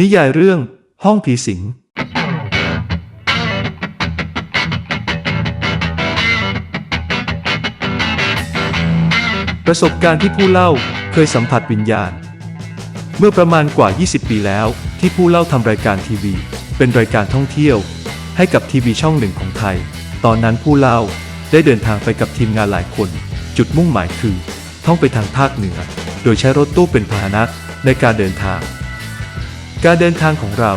นิยายเรื่อง ห้องผีสิง ประสบการณ์ที่ผู้เล่าเคยสัมผัสวิญญาณ เมื่อประมาณกว่า 20 ปีแล้ว ที่ผู้เล่าทำรายการทีวี เป็นรายการท่องเที่ยว ให้กับทีวีช่องหนึ่งของไทย ตอนนั้นผู้เล่าได้เดินทางไปกับทีมงานหลายคน จุดมุ่งหมายคือ ท่องไปทางภาคเหนือ โดยใช้รถตู้เป็นพาหนะในการเดินทาง การเดินทางของเรา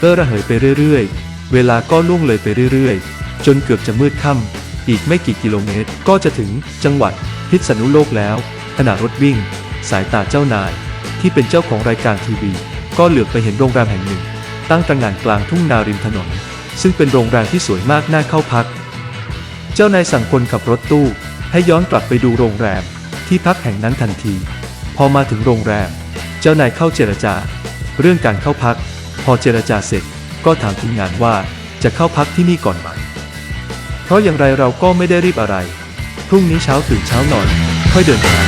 เริ่ระเหยไปเรื่อยๆ เวลาก็ล่วงเลยไปเรื่อยๆ จนเกือบจะมืดค่ำอีกไม่กี่กิโลเมตรก็จะถึงจังหวัดพิษณุโลกแล้ว ขณะรถวิ่ง สายตาเจ้านาย ที่เป็นเจ้าของรายการทีวี ก็เหลือบไปเห็นโรงแรมแห่งหนึ่ง ตั้งตระหง่านกลางทุ่งนาริมถนน ซึ่งเป็นโรงแรมที่สวยมากน่าเข้าพัก เจ้านายสั่งคนขับรถตู้ให้ย้อนกลับไปดูโรงแรมที่พักแห่งนั้นทันที พอมาถึงโรงแรม เจ้านายเข้าเจรจา เรื่องการเข้าพัก พอเจรจาเสร็จก็ถามทีมงานว่าจะเข้าพักที่นี่ก่อนไหม เพราะอย่างไรเราก็ไม่ได้รีบอะไร พรุ่งนี้เช้าตื่นเช้าหน่อยค่อยเดินทาง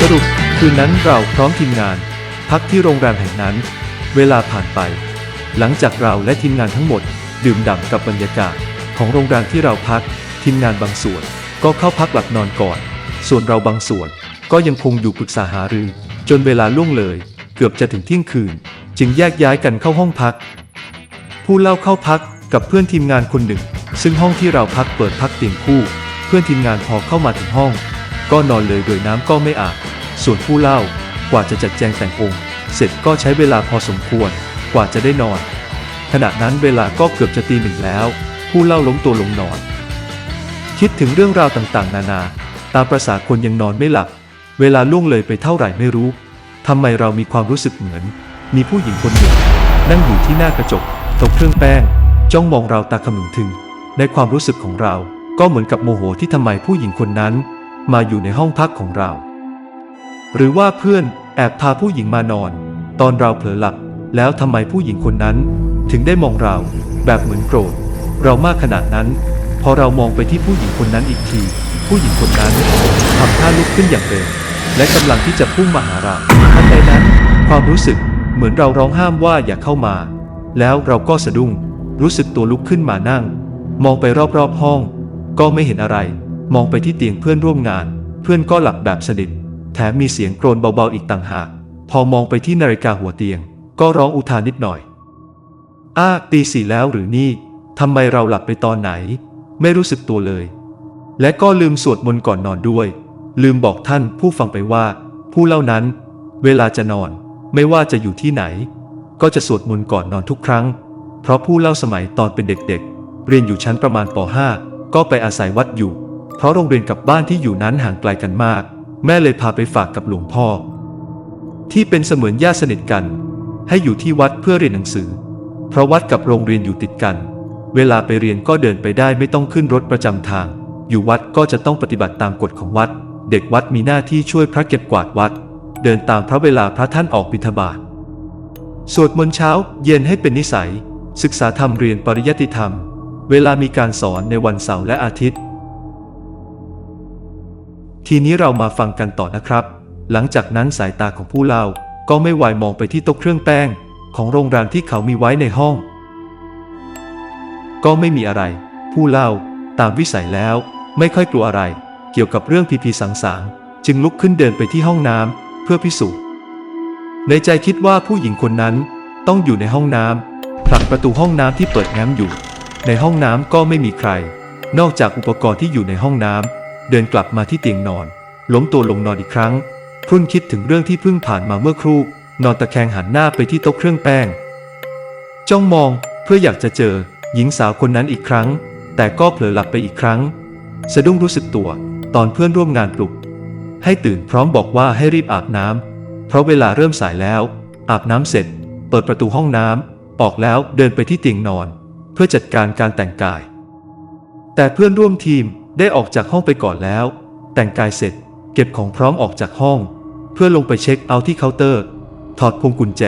สรุปคืนนั้นเราพร้อมทีมงาน พักที่โรงแรมแห่งนั้น เวลาผ่านไป หลังจากเราและทีมงานทั้งหมด ดื่มด่ำกับบรรยากาศ ของโรงแรมที่เราพัก ทีมงานบางส่วนก็เข้าพักหลับนอนก่อน ส่วนเราบางส่วน ก็ยังคงอยู่ปรึกษาหารือ จนเวลาล่วงเลย เกือบจะถึงเที่ยงคืน จึงแยกย้ายกันเข้าห้องพัก ผู้เล่าเข้าพักกับเพื่อนทีมงานคนหนึ่ง ซึ่งห้องที่เราพักเปิดพักเตียงคู่ เพื่อนทีมงานพอเข้ามาถึงห้อง ก็นอนเลยโดยน้ำก็ไม่อาบส่วนผู้เล่ากว่าจะจัดแจงแต่งองค์ เสร็จก็ใช้เวลาพอสมควร กว่าจะได้นอน ขณะนั้นเวลาก็เกือบจะตีหนึ่งแล้ว ผู้เล่าล้มตัวลงนอน คิดถึงเรื่องราวต่างๆ นานา ตามประษาคนยังนอนไม่หลับ เวลาล่วงเลยไปเท่าไหร่ไม่รู้ทำไมเรามีความรู้สึกเหมือน มีผู้หญิงคนหนึ่ง นั่งอยู่ที่หน้ากระจกตกเครื่องแป้ง จ้องมองเราตาขมึงถึง ในความรู้สึกของเรา ก็เหมือนกับโมโหที่ทำไมผู้หญิงคนนั้น มาอยู่ในห้องพักของเรา หรือว่าเพื่อนแอบพาผู้หญิงมานอน ตอนเราเผลอหลับ แล้วทำไมผู้หญิงคนนั้น ถึงได้มองเรา แบบเหมือนโกรธ เรามากขนาดนั้น พอเรามองไปที่ผู้หญิงคนนั้นอีกที ผู้หญิงคนนั้นทำท่าลุกขึ้นอย่างเร็ว และกำลังที่จะพุ่งมาหาเราทันใดนั้น ความรู้สึกเหมือนเราร้องห้ามว่าอย่าเข้ามา แล้วเราก็สะดุ้ง รู้สึกตัวลุกขึ้นมานั่ง มองไปรอบๆห้อง ก็ไม่เห็นอะไร มองไปที่เตียงเพื่อนร่วมงาน เพื่อนก็หลับแบบสนิท แถมมีเสียงโกรนเบาๆอีกต่างหาก พอมองไปที่นาฬิกาหัวเตียง ก็ร้องอุทานนิดหน่อย อ้าตีสี่แล้วหรือนี่ทำไมเราหลับไปตอนไหน ไม่รู้สึกตัวเลย และก็ลืมสวดมนต์ก่อนนอนด้วย ลืมบอกท่านผู้ฟังไปว่า ผู้เล่านั้น เวลาจะนอน ไม่ว่าจะอยู่ที่ไหน ก็จะสวดมนต์ก่อนนอนทุกครั้ง เพราะผู้เล่าสมัยตอนเป็นเด็กๆ เรียนอยู่ชั้นประมาณป .5 ก็ไปอาศัยวัดอยู่ เพราะโรงเรียนกับบ้านที่อยู่นั้นห่างไกลกันมาก แม่เลยพาไปฝากกับหลวงพ่อ ที่เป็นเสมือนญาติสนิทกัน ให้อยู่ที่วัดเพื่อเรียนหนังสือ เพราะวัดกับโรงเรียนอยู่ติดกัน เวลาไปเรียนก็เดินไปได้ไม่ต้องขึ้นรถประจำทาง อยู่วัดก็จะต้องปฏิบัติตามกฎของวัด เด็กวัดมีหน้าที่ช่วยพระเก็บกวาดวัด เดินตามพระเวลาพระท่านออกบิณฑบาตสวดมนต์เช้าเย็นให้เป็นนิสัย ศึกษาธรรมเรียนปริยัติธรรม เวลามีการสอนในวันเสาร์และอาทิตย์ ทีนี้เรามาฟังกันต่อนะครับ หลังจากนั้นสายตาของผู้เล่าก็ไม่ไหวมองไปที่โต๊ะเครื่องแป้ง ของโรงแรมที่เขามีไว้ในห้อง ก็ไม่มีอะไร ผู้เล่าตามวิสัยแล้วไม่ค่อยกลัวอะไร กี่ยวกับเรื่องพีพีสังสางจึงลุกขึ้นเดินไปที่ห้องน้ำเพื่อพิสูจน์ ในใจคิดว่าผู้หญิงคนนั้นต้องอยู่ในห้องน้ำผลักประตูห้องน้ำที่เปิดแง้มอยู่ ในห้องน้ำก็ไม่มีใคร นอกจากอุปกรณ์ที่อยู่ในห้องน้ำเดินกลับมาที่เตียงนอน ล้มตัวลงนอนอีกครั้งพรุ่นคิดถึงเรื่องที่เพิ่งผ่านมาเมื่อครู่นอนตะแคงหันหน้าไปที่โต๊ะเครื่องแป้ง จ้องมองเพื่ออยากจะเจอหญิงสาวคนนั้นอีกครั้ง แต่ก็เผลอหลับไปอีกครั้ง สะดุ้งรู้สึกตัว ตอนเพื่อนร่วมงานปลุก ให้ตื่นพร้อมบอกว่าให้รีบอาบน้ำเพราะเวลาเริ่มสายแล้ว อาบน้ำเสร็จ เปิดประตูห้องน้ำออกแล้วเดินไปที่เตียงนอน เพื่อจัดการการแต่งกาย แต่เพื่อนร่วมทีมได้ออกจากห้องไปก่อนแล้ว แต่งกายเสร็จ เก็บของพร้อมออกจากห้อง เพื่อลงไปเช็คเอาท์ที่เคาน์เตอร์ ถอดพวงกุญแจ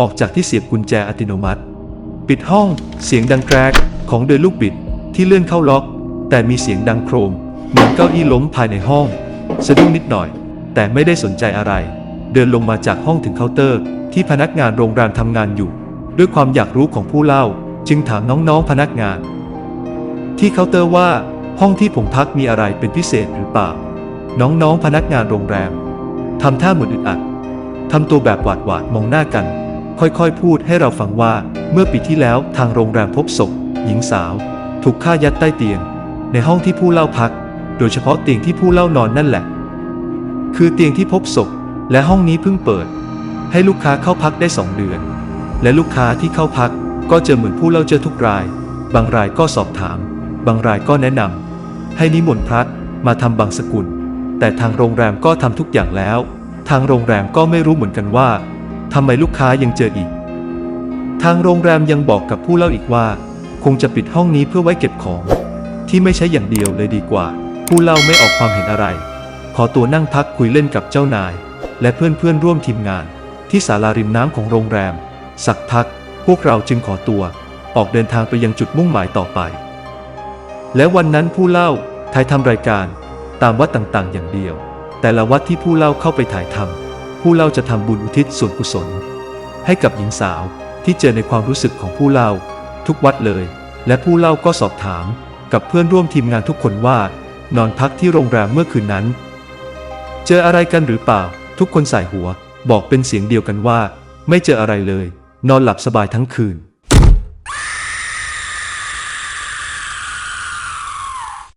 ออกจากที่เสียบกุญแจอัตโนมัติ ปิดห้อง เสียงดังแกรกของเดินลูกบิดที่เลื่อนเข้าล็อก แต่มีเสียงดังโครม มือนเก้าอี้ล้มภายในห้อง สะดุ้งนิดหน่อย แต่ไม่ได้สนใจอะไร เดินลงมาจากห้องถึงเคาน์เตอร์ ที่พนักงานโรงแรมทำงานอยู่ ด้วยความอยากรู้ของผู้เล่า จึงถามน้องๆพนักงาน ที่เคาน์เตอร์ว่า ห้องที่ผมพักมีอะไรเป็นพิเศษหรือเปล่า น้องๆพนักงานโรงแรมทำท่าเหมือนอึดอัดทำตัวแบบหวาดหวาดมองหน้ากัน ค่อยๆ พูดให้เราฟังว่าเมื่อปีที่แล้วทางโรงแรมพบศพหญิงสาว ถูกฆ่ายัดใต้เตียง ในห้องที่ผู้เล่าพัก โดยเฉพาะเตียงที่ผู้เล่านอนนั่นแหละ คือเตียงที่พบศพ และห้องนี้เพิ่งเปิด ให้ลูกค้าเข้าพักได้สองเดือน และลูกค้าที่เข้าพักก็เจอเหมือนผู้เล่าเจอทุกราย บางรายก็สอบถาม บางรายก็แนะนำให้นิมนต์พระมาทำบางสกุล แต่ทางโรงแรมก็ทำทุกอย่างแล้ว ทางโรงแรมก็ไม่รู้เหมือนกันว่าทำไมลูกค้ายังเจออีก ทางโรงแรมยังบอกกับผู้เล่าอีกว่า คงจะปิดห้องนี้เพื่อไว้เก็บของ ที่ไม่ใช่อย่างเดียวเลยดีกว่า ผู้เล่าไม่ออกความเห็นอะไร ขอตัวนั่งพักคุยเล่นกับเจ้านาย และเพื่อนๆร่วมทีมงาน ที่ศาลาริมน้ำของโรงแรม สักพัก พวกเราจึงขอตัว ออกเดินทางไปยังจุดมุ่งหมายต่อไป และวันนั้นผู้เล่าถ่ายทำรายการ ตามวัดต่างๆ อย่างเดียว แต่ละวัดที่ผู้เล่าเข้าไปถ่ายทำผู้เล่าจะทำบุญอุทิศส่วนกุศล ให้กับหญิงสาวที่เจอในความรู้สึกของผู้เล่า ทุกวัดเลย และผู้เล่าก็สอบถามกับเพื่อนร่วมทีมงานทุกคนว่า นอนพักที่โรงแรมเมื่อคืนนั้น เจออะไรกันหรือเปล่า ทุกคนใส่หัว บอกเป็นเสียงเดียวกันว่า ไม่เจออะไรเลย นอนหลับสบายทั้งคืน